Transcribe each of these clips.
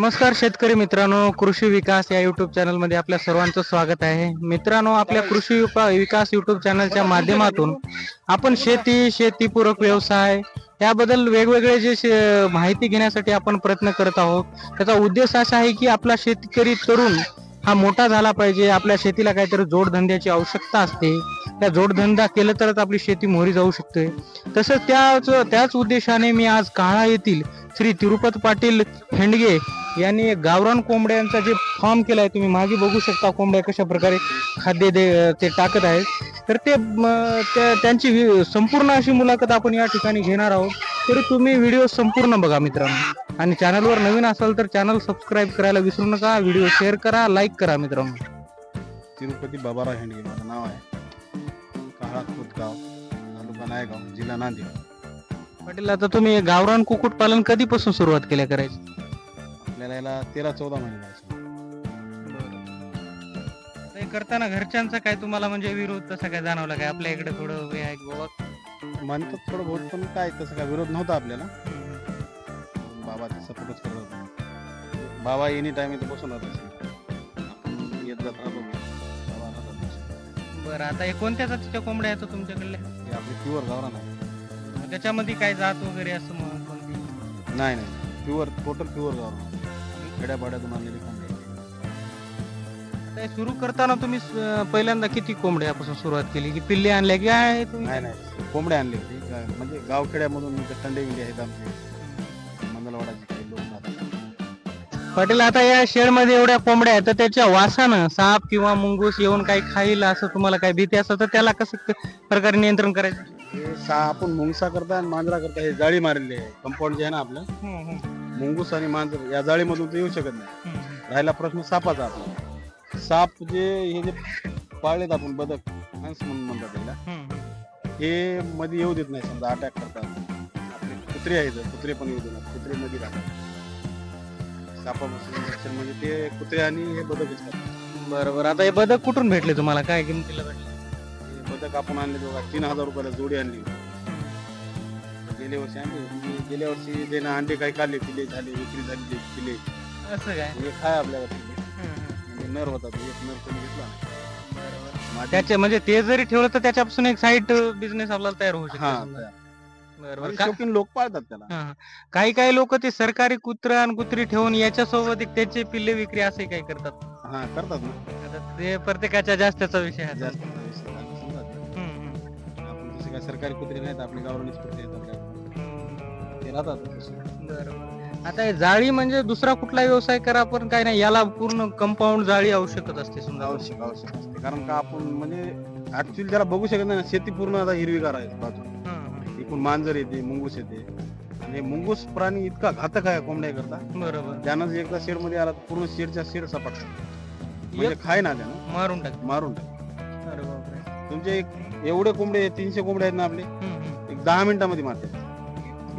नमस्कार शेतकरी मित्रांनो कृषी विकास या युट्यूब चॅनलमध्ये आपल्या सर्वांचं स्वागत आहे. मित्रांनो आपल्या कृषी विकास युट्यूब चॅनलच्या माध्यमातून आपण शेती शेतीपूरक व्यवसाय याबद्दल वेगवेगळे जे माहिती घेण्यासाठी आपण प्रयत्न करत आहोत. त्याचा उद्देश असा आहे की आपला शेतकरी तरुण हा मोठा झाला पाहिजे. आपल्या शेतीला काहीतरी जोडधंद्याची आवश्यकता असते. त्या जोडधंदा केलं तरच आपली शेती मोहरी जाऊ शकते. तसंच त्याच त्याच उद्देशाने मी आज काळा येथील श्री तिरुपत पाटील हेंडगे यांनी गावरान कोंबड्यांचा जे फॉर्म केलाय तुम्ही मागे बघू शकता कोंबड्या कशा प्रकारे खाद्य दे ते टाकत आहेत. तर ते त्यांची संपूर्ण अशी मुलाखत आपण या ठिकाणी घेणार आहोत. तरी तुम्ही व्हिडिओ संपूर्ण बघा मित्रांनो. आणि चॅनलवर नवीन असाल तर चॅनल सबस्क्राईब करायला विसरू नका. व्हिडिओ शेअर करा लाईक करा मित्रांनो. तिरुपती बाबाराव हेंडगे माझं नाव आहे. काळा खुदगाव तालुका नायगाव जिल्हा नांदेड. पाटील आता तुम्ही गावरान कुक्कुट पालन कधीपासून सुरुवात केल्या करायची? आपल्याला याला तेरा चौदा महिने जायचे ते करताना घरच्यांचा काय तुम्हाला म्हणजे विरोध तसा काय जाणवला काय? आपल्या इकडे थोडं हे आहे म्हणतात थोडं बहुत पण काय तसं काय विरोध नव्हता आपल्याला. बाबा सपोर्टच करत होते. बाबा एनी टाइम इथे बसून राहत असे आपण येत जात राहतो. बाबा राहतात. बरं आता हे कोणत्या जातीच्या कोंबड्या आहेत तुमच्याकडल्या हे आपले प्युअर गावरान आहे मग त्याच्यामध्ये काय जात वगैरे असं मग कोणती? नाही नाही. प्युअर टोटल प्युअर गावरान. खेड्यापाड्यातून आणलेली कोंबडी सुरू करताना तुम्ही स- पहिल्यांदा किती कोंबड्यापासून सुरुवात केली? की पिल्ले आणल्या की काय तुम्ही? नाही नाही. कोंबड्या आणली होती. म्हणजे गावखेड्यामधून इथे विंडे आहेत आमचे. मंगलवाडाचे काही लोक राहतात पाटील आता या शेडमध्ये एवढ्या कोंबड्या आहेत तर त्याच्या वासानं साप किंवा मुंगूस येऊन काही खाईल असं तुम्हाला काही भीती असं तर त्याला कसं क- प्रकारे नियंत्रण करायचं? हे सा आपण मुंगसा करता आणि मांजरा करता हे जाळी मारलेली आहे. कंपाऊंड जे आहे ना आपलं मुंगूस आणि मांजर या जाळीमधून तर येऊ शकत नाही. राहिला प्रश्न सापाचा आपला. साप जे हे जे पाळलेत आपण बदक हंस म्हणून म्हणतात त्याला हे मध्ये येऊ देत नाही समजा अटॅक करतात. आपले कुत्रे आहेत कुत्रे पण येऊ देणार कुत्रे मध्ये राहतात. सापापासून रक्षण म्हणजे ते कुत्रे आणि हे बदकच करतात. बरोबर. आता हे बदक कुठून भेटले तुम्हाला? काय किमतीला भेटले? हे बदक आपण आणले बघा तीन हजार रुपयाला जोडी आणली. गेल्या वर्षी आणली होती. गेल्या वर्षी त्यानं अंडे काही काढले पिले झाले विक्री झाली पिले असं काय? एक काय आपल्याला पिले म्हणजे नर होता तो एक नर कोणी घेतला माझी- त्याचे म्हणजे ते जरी ठेवलं तर त्याच्यापासून एक साईड बिझनेस आपल्याला तयार होऊ शकतो. हा समजा. बरोबर. आणि का- शौकीन लोक पाळतात त्याला. हा, हा. काही काही लोक ते सरकारी कुत्र आणि कुत्री ठेवून याच्यासोबत एक त्याचे पिल्ले विक्री असे काही करतात. हा करतात ना. आता ते प्रत्येकाच्या जास्तचा विषय आहे. जास्त. आपण तसे काय सरकारी कुत्रे नाहीत आपले गावरानीच कुत्रे आहेत आपल्या ते राहतात. बरोबर आता हे जाळी म्हणजे दुसरा कुठला व्यवसाय करा पण काय नाही याला पूर्ण कंपाऊंड जाळी आवश्यकच असते समजा. आवश्यक आवश्यक असते. कारण का आपण म्हणजे ऍक्च्युली त्याला बघू शकत नाही ना, शेती पूर्ण आता हिरवीगार आहे बाजू. एकूण मांजर येते मुंगूस येते आणि हे मुंगूस प्राणी इतका घातक आहे कोंबड्या करता बरोबर. त्यानं जर एकदा शेडमध्ये आला तर पूर्ण शेडच्या शेड सपाट म्हणजे खाय ना त्यानं. मारून टाक. मारून टाक. अरे बापरे. तुमचे एक एवढे कोंबडे तीनशे कोंबडे आहेत ना आपले. एक दहा मिनिटामध्ये मारते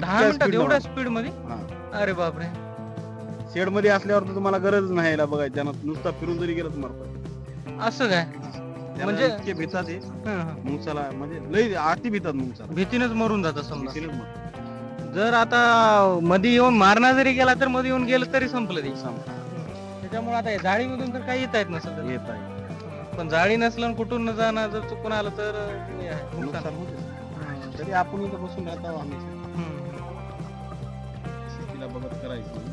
दहा मिनिटात एवढ्या स्पीडमध्ये अरे बापरे. शेडमध्ये असल्यावर तर तुम्हाला गरज नाही याला बघायची. त्यानं नुसता फिरून जरी गेलं तर मारतो असं काय? म्हणजे म्हणजे- इतके भितात हे. हं, हं. मुंगसाला म्हणजे आती भितात मुंगसाला. भीतीनच मरून जातं समजा. मरतात. जर आता मध्ये येऊन मारणार जरी गेला तर मध्ये येऊन गेलं तरी संपलं ते. त्याच्यामुळे आता या जाळीमधून तर काही येता येत नसतं. येत आहे पण जाळी नसलं कुठून न जाणं जर चुकून आलं तर हे आहे, नुकसान. नुकसान. होते तरी आपण इथं बसून राहतो आम्ही.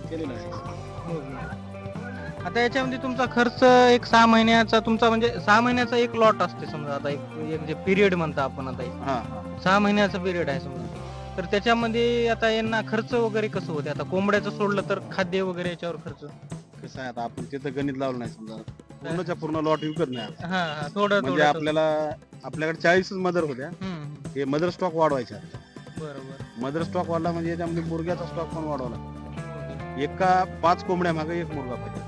केलेलं आहे. आता याच्यामध्ये तुमचा खर्च एक सहा महिन्याचा तुमचा म्हणजे सहा महिन्याचा एक लॉट असते समजा आता एक एक जे पिरियड म्हणतो आपण आता एक. हा. सहा महिन्याचा पिरियड आहे समजा. तर त्याच्यामध्ये आता यांना खर्च वगैरे कसं होते? आता कोंबड्याचं सोडलं तर खाद्य वगैरे याच्यावर खर्च? कसं आहे आता आपण तिथं गणित लावलं नाही समजा. पूर्णच्या पूर्ण लॉट विकत नाही आपण. हा हा. थोडं म्हणजे थोडं. आपल्याला आपल्याकडे चाळीसच मदर होत्या. हम्म, हे मदर स्टॉक वाढवायचा बरोबर. मदर स्टॉक वाढला म्हणजे याच्यामध्ये मुर्ग्याचा स्टॉक पण वाढवला एका पाच कोंबड्या मागे एक मुर्गा पाहिजे.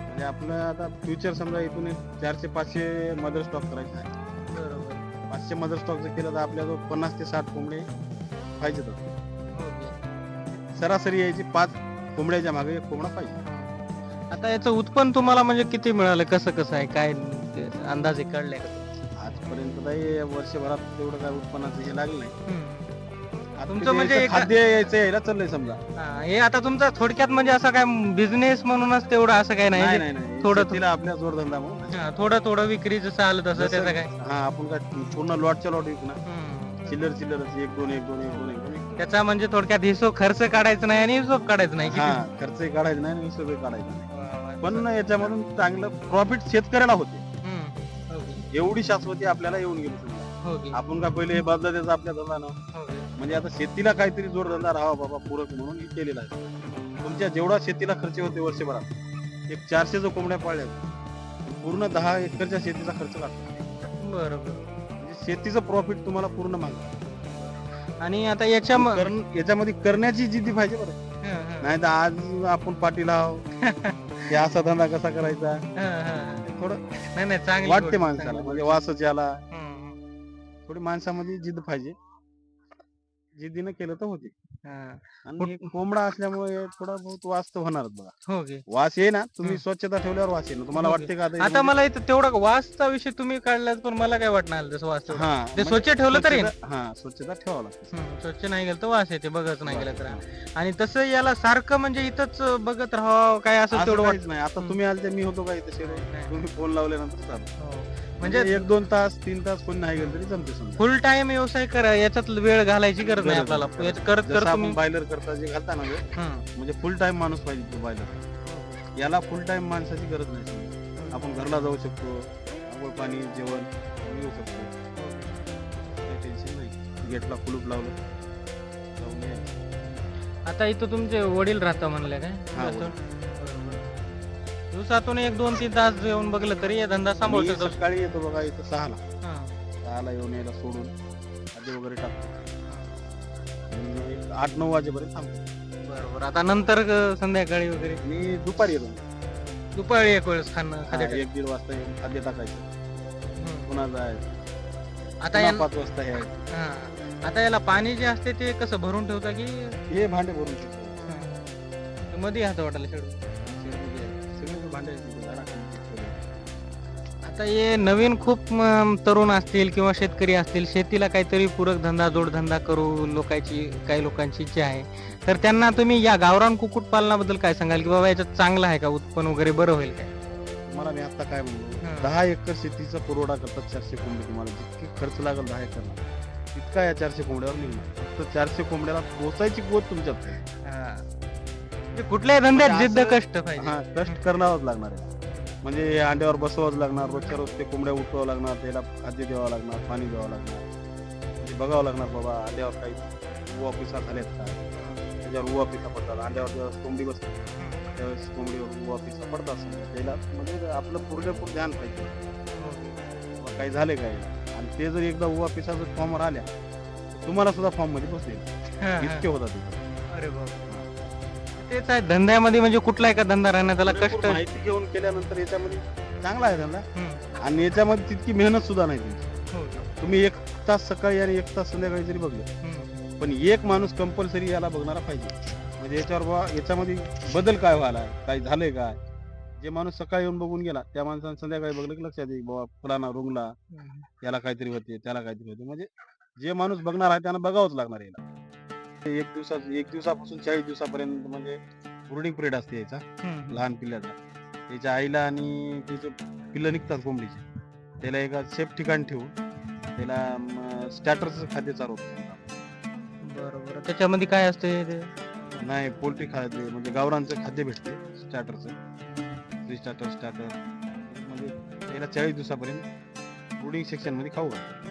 म्हणजे आपलं आता फ्युचर समजा इथून चारशे पाचशे मदर स्टॉक करायचा आहे पाचशे मदर स्टॉक जर केलं तर आपल्याजवळ पन्नास ते साठ कोंबडे पाहिजेत सरासरी यायची पाच कोंबड्याच्या मागे एक कोंबडा पाहिजे. आता याचं उत्पन्न तुम्हाला म्हणजे किती मिळालं? कसं कसं आहे? काय अंदाजे काढले का? आजपर्यंत काही वर्षभरात तेवढं काय उत्पन्नाचं हे लागलं नाही? तुमचं म्हणजे एका- खाद्य यायचं यायला चाललंय समजा. हा, हे आता तुमचा थोडक्यात म्हणजे असं काय बिझनेस म्हणूनच तेवढं असं काय नाही नाही नाही नाही. थोडं- शेतीला आपल्या जोडधंदा म्हणून. हा, थोडं थोडं विक्री जसं आलं तसं त्याचं काय. हा आपण काय पूर्ण लॉटच्या लॉट विकणार हम्म. चिल्लर चिल्लर एक दोन एक दोन एक दोन एक दोन एक. त्याचा म्हणजे थोडक्यात हिशोब खर्च काढायचा नाही आणि हिशोब काढायचा नाही हा खर्चही काढायचा नाही आणि सगळं काढायचं नाही. पण याच्यामधून चांगलं प्रॉफिट शेतकऱ्याला होते. हम्म. एवढी शाश्वती आपल्याला येऊन गेली समजा? आपण का पहिले हे बदला त्याचा आपल्या धंदा ना हो? म्हणजे आता शेतीला काहीतरी जोडधंदा राहावा बाबा पूरक म्हणून हे केलेला आहे. तुमच्या जेवढा शेतीला खर्च होते वर्षभरात एक चारशे जो कोंबड्या पाळल्या पूर्ण दहा एकरच्या शेतीचा खर्च लागतो. बरोबर. म्हणजे शेतीचं प्रॉफिट तुम्हाला पूर्ण मागतं आणि आता याच्या याच्यामध्ये करण्याची जिद्दी पाहिजे बरं. हा, हा. नाही तर आज आपण पाठी लाव हे असा धंदा कसा करायचा? हा, हा. थोडं नाही नाही चांगली वाटते माणसाला म्हणजे वासच हम्म. थोडी माणसामध्ये जिद्द पाहिजे. जिद्दीनं केलं तर होते. हा. आणि हे कोंबडा असल्यामुळे थोडा बहुत वास तर होणारच बघा. हो वास ये ना तुम्ही. स्वच्छता ठेवल्यावर वास येईल तुम्हाला हो वाटते का आता हे मला इथं तेवढा वासचा विषय तुम्ही काढलात पण मला काय वाटणार आलं तसं वास. हा ते म्हणजे स्वच्छ ठेवलं तरी स्वच्छता- हा स्वच्छता ठेवावं लागतं. हम्म, स्वच्छ नाही गेलं तर वास येते बघत नाही गेलं तर. आणि तसं याला सारखं म्हणजे इथंच बघत राहावं काय असं असं तेवढं वाटत. काहीच नाही. आता तुम्ही आलते मी होतो का इथे शेरे नाही. तुम्ही फोन लावल्यानंतर चालू म्हणजे एक दोन तास तीन तास कोणी नाही गेलं तरी जमते समजा फुल टाइम व्यवसाय करा याच्यात वेळ घालायची गरज नाही आपल्याला. याचं करत जसं करत आपण तुम्ही बायलर करता जे घालता ना. म्हणजे फुल टाइम माणूस पाहिजे तो बायलर याला फुल टाइम माणसाची गरज नाही समजा. आपण घरला जाऊ शकतो आंघोळ पाणी जेवण येऊ शकतो काही टेन्शन नाही गेटला कुलूप लावलं जाऊन यायचं. आता इथं तुमचे वडील राहता म्हणले काय हा? दिवसातून एक दोन तीन तास येऊन बघलं तरी हे धंदा सांभाळू मी शकतो. सकाळी येतो बघा इथं सहाला. हा. सहाला येऊन यायला सोडून आधी वगैरे टाकतो. आणि एक आठ नऊ वाजेपर्यंत थांबतो. बरोबर. आता नंतर संध्याकाळी वगैरे? मी दुपारी येतो. दुपारी एक वेळेस खाणं खाद्य एक दीड वाजता येऊन खाद्य टाकायचं. पुन्हा जायचं. आता पुन्हा या- पाच वाजता हा. आता याला पाणी जे असते ते कसं भरून ठेवता की हे भांडे भरून ठेवतो. मध्ये हात वाटायला शेडू आता हे नवीन खूप तरुण असतील किंवा शेतकरी असतील शेतीला काहीतरी पूरक धंदा जोडधंदा करू लोकांची काही लोकांची इच्छा आहे तर त्यांना तुम्ही या गावरान कुक्कुट पालनाबद्दल काय सांगाल? की बाबा याच्यात चांगलं आहे का? उत्पन्न वगैरे बरं होईल काय तुम्हाला मी आता काय म्हणलो हा. दहा एकर शेतीचा पुरवठा करतात चारशे कोंबडी तुम्हाला. जितके खर्च लागेल दहा एकरला. तितका या चारशे कोंबड्यावर निघणार. फक्त चारशे कोंबड्याला पोचायची पोत तुमच्यात कुठल्याही धंद्यात म्हणजे जिद्द कष्ट पाहिजे. हा कष्ट करावंच लागणार आहे. म्हणजे हे अंड्यावर बसवावंच लागणार रोजच्या रोज ते कोंबड्या उठवावं लागणार त्याला खाद्य द्यावं लागणार पाणी द्यावं लागणार. म्हणजे बघावं लागणार बाबा अंड्यावर काही उवा पिसा झालेत का? त्याच्यावर उवा पिसा पडतात. अंड्यावर जेव्हा कोंबडी बसते त्यावेळेस कोंबडीवर उवा पिसा पडतात. त्याला म्हणजे आपलं पुरेपूर ध्यान पाहिजे. बाबा काही झाले काय? आणि ते जर एकदा उवा पिसा जर फॉर्मवर आल्या तुम्हाला सुद्धा फॉर्ममध्ये बसले. इतके होतात. अरे बाप तेच आहे धंद्यामध्ये म्हणजे कुठला एका धंदा राहणार त्याला कष्ट माहिती घेऊन केल्यानंतर याच्यामध्ये चांगला आहे धंदा हम्म. आणि याच्यामध्ये तितकी मेहनत सुद्धा नाही तुमची हो. तुम्ही एक तास सकाळी आणि एक तास संध्याकाळी जरी बघले हम्म. पण एक माणूस कंपल्सरी याला बघणारा पाहिजे म्हणजे याच्यावर बा याच्यामध्ये बदल काय व्हायला काय झालंय काय जे माणूस सकाळी येऊन बघून गेला त्या माणसाने संध्याकाळी बघलं की लक्षात येईल बाबा फलाना रुंगला. याला काहीतरी होते त्याला काहीतरी होते म्हणजे जे माणूस बघणार आहे त्यांना बघावंच लागणार याला ते एक दिवसात एक दिवसापासून चाळीस दिवसापर्यंत म्हणजे ब्रुडिंग पिरियड असते याचा. लहान पिल्ल्याचा त्याच्या आईला आणि तिचे पिल्लं निघतात कोंबडीचे. त्याला एका सेफ ठिकाण ठेवून त्याला स्टॅटरचं खाद्य चालवतो बरोबर. त्याच्यामध्ये काय असते ते? नाही पोल्ट्री खाद्य म्हणजे गावरांचं खाद्य भेटते स्टार्टरचं स्टार्टर स्टार्टर म्हणजे त्याला चाळीस दिवसापर्यंत ब्रुडिंग सेक्शनमध्ये खाऊ घालतो.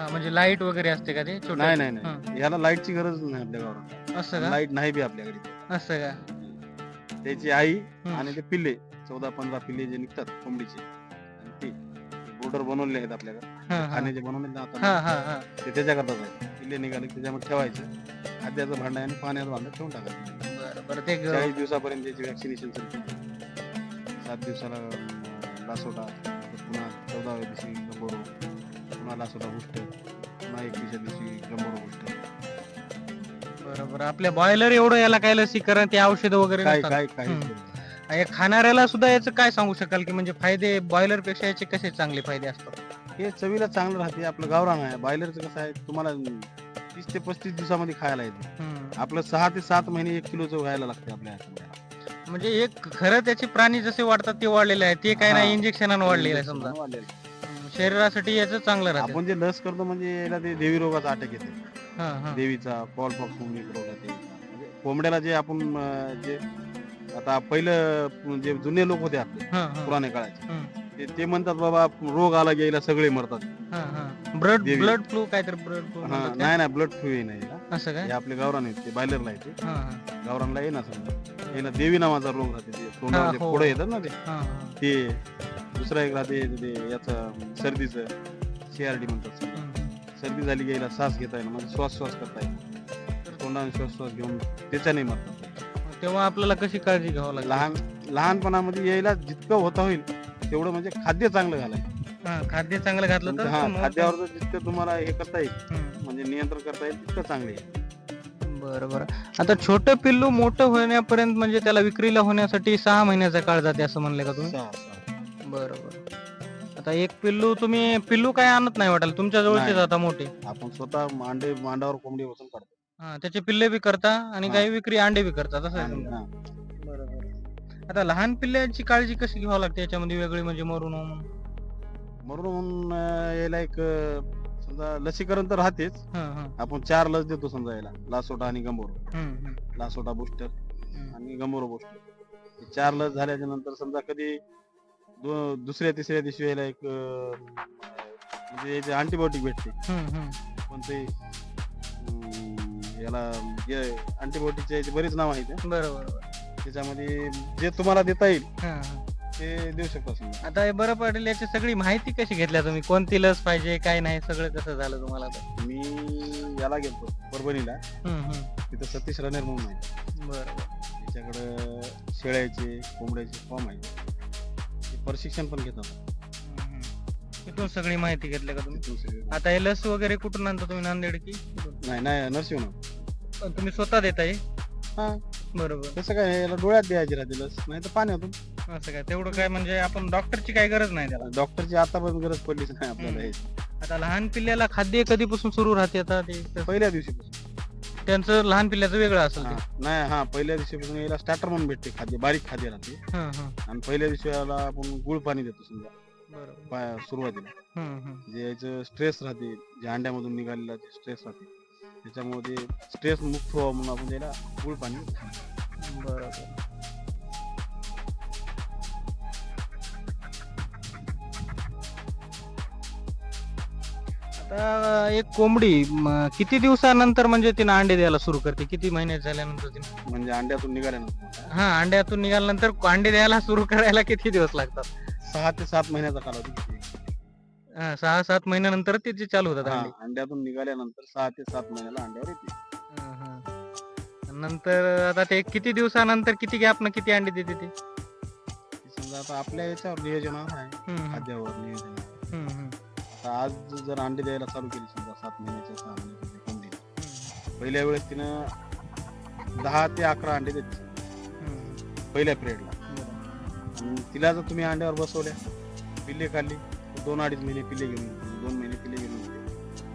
हा म्हणजे लाइट वगैरे असते का ते? छोटं? नाही नाही हा. नाही याला लाईटची गरज नाही आपल्या गावरात असं का? लाइट नाही बी आपल्याकडे असं का? त्याची आई हम्म. आणि ते पिल्ले चौदा पंधरा पिल्ले जे निघतात कोंबडीचे. आणि ते बोर्डर बनवले आहेत आपल्याकडे. हा, हा. खाण्याचे बनवले ना हा आता. हा हा ते त्याच्याकरताच आहे पिल्ले निघाले की त्याच्यामध्ये ठेवायचं. खाद्याचं भांड आणि पाण्याचं भांड ठेवून टाकायचं. बरं बरं. ते ग- चाळीस दिवसापर्यंत त्याची वॅक्सिनेशन चालते सात दिवसाला अं, लासोटा पुन्हा चौदाव्या दिवशी लासोटा गोष्ट पुन्हा एकविसच्या दिवशी गंभोरो गोष्ट बरोबर आपल्या बॉयलर एवढं याला काय लसीकरण ते औषध वगैरे काय. काय काय खाणाऱ्याला सुद्धा याचं काय सांगू शकाल की म्हणजे फायदे बॉयलरपेक्षा याचे कसे चांगले फायदे असतात हे चवीला चांगलं राहते आपलं गावरान आहे बायलरचं कसं आहे तुम्हाला तीस ते पस्तीस दिवसामध्ये खायला येते. आपलं सहा ते सात महिने एक किलोचं व्हायला लागते आपल्या. म्हणजे एक खरं त्याचे प्राणी जसे वाढतात ते वाढलेले आहे ते काय नाही. इंजेक्शनानं वाढलेलं आहे समजा. शरीरासाठी याचं चांगलं राहतं. आपण जे लस करतो म्हणजे याला ते देवी रोगाचा अटॅक येते. हा हा. देवीचा पॉल पॉक्स कोंबडी रोग आहे ते. म्हणजे कोंबड्याला जे आपण अं, जे आता पहिलं जे जुने लोक होते आपले हा हा. पुराणे काळाचे. ते ते म्हणतात बाबा रोग आला गेला सगळे मरतात. हा हा. ब्लड देवी. ब्लड फ्लू काहीतरी ब्लड फ्लू हा, नाही नाही ब्लड फ्लू नाही असं काय? हे आपले गावरान आहेत ते बायलरला आहे ते हा हा. गावरानला येईना समजा. याला देवी नावाचा रोग राहते ते हा, तोंडावर जे हो. फोडं येतात ना ते. हा हा. ते दुसरा एक राहते ते याचं सर्दीचं सीआरडी म्हणतात. सर्दी झाली याला श्वास घेता येईल म्हणजे श्वास श्वास करता येईल. तोंडाने श्वास श्वास घेऊन त्याच्याने मरतात तेव्हा आपल्याला कशी काळजी घ्यावं लागेल लहान लहानपणामध्ये यायला जितकं होता होईल तेवढं म्हणजे खाद्य चांगलं घालायचं. हा खाद्य चांगलं घातलं तर हा खाद्यावर जर जितकं तुम्हाला हे करता येईल हम्म. म्हणजे नियंत्रण करता येईल तितकं चांगलं आहे. बरं बरं. आता छोटं पिल्लू मोठं होण्यापर्यंत म्हणजे त्याला विक्रीला होण्यासाठी सहा महिन्याचा काळ जाते असं म्हणले का तुम्ही. बरं बरं आता एक पिल्लू तुम्ही पिल्लू काय आणत नाही वाटेल तुमच्या जवळचे नाही. जाता मोठे आपण स्वतः मांडे मांडावर कोंबडी बसून काढतो हा त्याचे पिल्ले बी करता आणि हा. काही विक्री अंडे बी करता तसं आहे आणि-. हा. आता लहान पिल्ल्याची काळजी कशी घ्यावी लागते याच्यामध्ये वेगळी म्हणजे मरून म्हणून म्हणून म्हणून अं, याला एक अं, समजा लसीकरण तर राहतेच. आपण चार लस देतो समजा याला लासोटा आणि गंभोरो लासोटा बुस्टर. आणि गंभोरो बुस्टर चार लस झाल्याच्यानंतर समजा कधी दुसऱ्या तिसऱ्या दिवशी याला एक म्हणजे अँटीबायोटिक भेटते. पण ते याला अँटीबायोटिकचे बरीच नाव आहेत हं. बरं बरं बरं. त्याच्यामध्ये जे तुम्हाला देता येईल. ते देऊ शकता समजा आता हे बरं पडेल याची सगळी माहिती कशी घेतल्या तुम्ही कोणती लस पाहिजे काय नाही सगळं कसं झालं तुम्हाला? मी याला गेलतो परभणीला. तिथं सतीश रनेर म्हणून आहे बरं बरं. त्याच्याकडं शेळ्याचे कोंबड्याचे फॉर्म आहे प्रशिक्षण पण हम्म, हम्म. तिथून सगळी माहिती घेतली का तुम्ही? तिथून सगळे. आता हे लस वगैरे कुठून आणता तुम्ही? नांदेड की कुठून? नाही नाही नरसिंह पण तुम्ही स्वतः देताय? हा. बरोबर. तसं काय याला डोळ्यात द्यायची राहते लस नाही तर पाण्यातून. असं काय? तेवढं काय म्हणजे आपण डॉक्टरची काही गरज नाही त्याला? डॉक्टरची आतापर्यंत गरज पडलीच नाही आपल्याला हे. आता लहान पिल्ल्याला खाद्य कधीपासून सुरू राहते आता ते? पहिल्या दिवशीपासून. त्यांचं लहान पिल्ल्याचं वेगळं असेल हा, ते नाही हा पहिल्या दिवशीपासून याला स्टार्टर म्हणून भेटते खाद्य बारीक खाद्य राहते हा, हा. आणि पहिल्या दिवशी याला आपण गुळ पाणी देतो समजा बरोबर सुरुवातीला हम्म, हम्म. जे याचं स्ट्रेस राहते जे अंड्यामधून निघालेला जे स्ट्रेस राहते त्याच्यामुळे ते स्ट्रेस मुक्त व्हावं म्हणून आपण त्याला गुळ पाणी. बरोबर आता एक कोंबडी म, किती दिवसानंतर म्हणजे तिने अंडे द्यायला सुरू करते? किती महिने झाल्यानंतर तिने? म्हणजे अंड्यातून निघाल्यानंतर हा? अंड्यातून निघाल्यानंतर अंडे द्यायला सुरू करायला किती दिवस लागतात? सहा ते सात महिन्याचा कालावधी किती? हा, सहा सात महिन्यानंतर तिचे चालू होतात हा, अंडे. अंड्यातून निघाल्यानंतर सहा ते सात महिन्याला अंड्यावर येते. हा, हा. नंतर आता ते किती दिवसानंतर किती गॅप न किती अंडे देते ते? ती समजा आता आपल्या याच्यावर नियोजनावर आहे. हम्म, खाद्यावर नियोजन हम्म, हम्म, आता आज जर अंडे द्यायला चालू केली समजा सात महिन्याच्या सहा महिन्याच्या पहिल्या वेळेस तिनं दहा ते अकरा अंडे देते. पहिल्या पिरियडला तिला जर तुम्ही अंड्यावर बसवल्या पिल्ले खाल्ली दोन अडीच महिने पिल्ले घेऊन. दोन महिने पिल्ले घेऊन.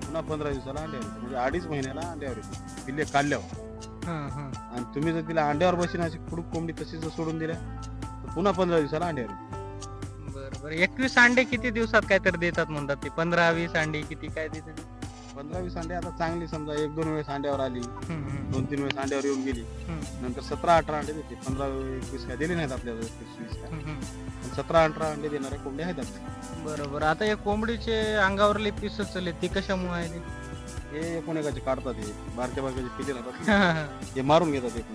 पुन्हा पंधरा दिवसाला अंड्यावर म्हणजे अडीच महिन्याला अंड्यावर येते पिल्ले काढल्यावर. आणि तुम्ही जर तिला अंड्यावर बसीन अशी खुडूक कोंबडी तशी जर सोडून दिल्या तर पुन्हा पंधरा दिवसाला अंड्यावर येते बरं बरं एकवीस अंडे किती दिवसात काहीतरी देतात म्हणतात ते? पंधरा वीस अंडे किती काय देतात? पंधरा वीस अंडे आता चांगली समजा एक दोन वेळेस अंड्यावर आली दोन तीन वेळेस अंड्यावर येऊन गेली नंतर सतरा अठरा अंडे देते. पंधरा एकवीस काय दिले नाहीत आपल्याला एकवीस वीस काय. पण सतरा अठरा अंडे देणारे कोंबडे आहेत आपल्या. बरोबर आता या कोंबडीचे अंगावरले पिस चले ते कशामुळे आहे ते? हे एकूण एकाचे काढतात हे? बारक्या बारक्याचे पिल्ले राहतात हा, हा. हे मारून घेतात एकूण.